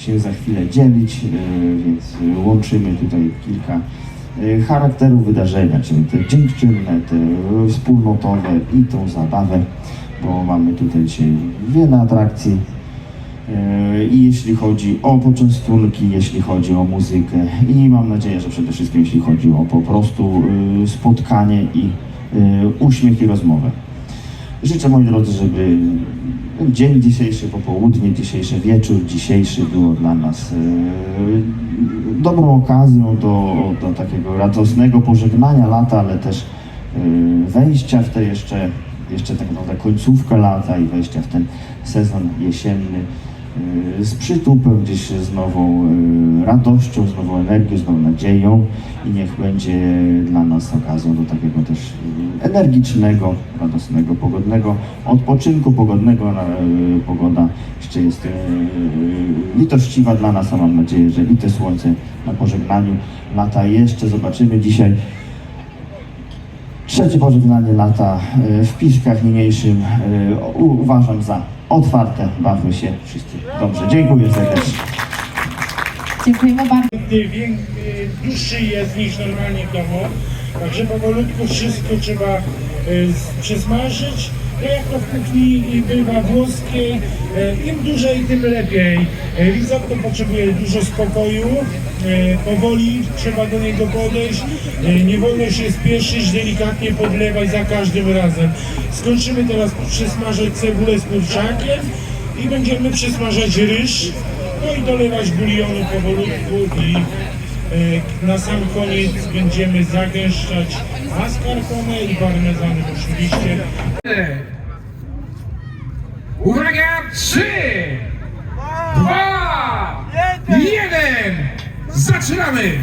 się za chwilę dzielić, e, więc łączymy tutaj kilka e, charakterów wydarzenia, czyli te dziękczynne, te wspólnotowe i tą zabawę, bo mamy tutaj dzisiaj wiele atrakcji. E, I jeśli chodzi o poczęstunki, jeśli chodzi o muzykę i mam nadzieję, że przede wszystkim jeśli chodzi o po prostu spotkanie i uśmiech i rozmowę. Życzę moi drodzy, żeby dzień dzisiejszy, popołudnie dzisiejszy, wieczór dzisiejszy było dla nas e, dobrą okazją do, do takiego radosnego pożegnania lata, ale też e, wejścia w te jeszcze, jeszcze tak naprawdę końcówkę lata i wejścia w ten sezon jesienny e, z przytupem, gdzieś z nową radością, z nową energią, z nową nadzieją. I niech będzie dla nas okazją do takiego też energicznego, radosnego, pogodnego odpoczynku, pogodnego. e, Pogoda jeszcze jest e, litościwa dla nas, a mam nadzieję, że i te słońce na pożegnaniu lata jeszcze zobaczymy dzisiaj. Trzecie pożegnanie lata e, w Piszkach niniejszym uważam za otwarte. Bawmy się wszyscy dobrze. Dziękuję serdecznie. Dziękujemy bardzo. Dłuższy jest niż normalnie w domu, także powolutku wszystko trzeba y, z- przesmażyć. No jak to w kuchni bywa włoskiej, y, im dłużej, tym lepiej. Y, Risotto potrzebuje dużo spokoju, powoli trzeba do niego podejść, nie wolno się spieszyć, delikatnie podlewać za każdym razem. Skończymy teraz przesmażać cebulę z kurczakiem i będziemy przesmażać ryż. No i dolewać bulionu powolutku i e, na sam koniec będziemy zagęszczać mascarpone i parmezanem oczywiście. Uwaga! Trzy, dwa, jeden! Zaczynamy!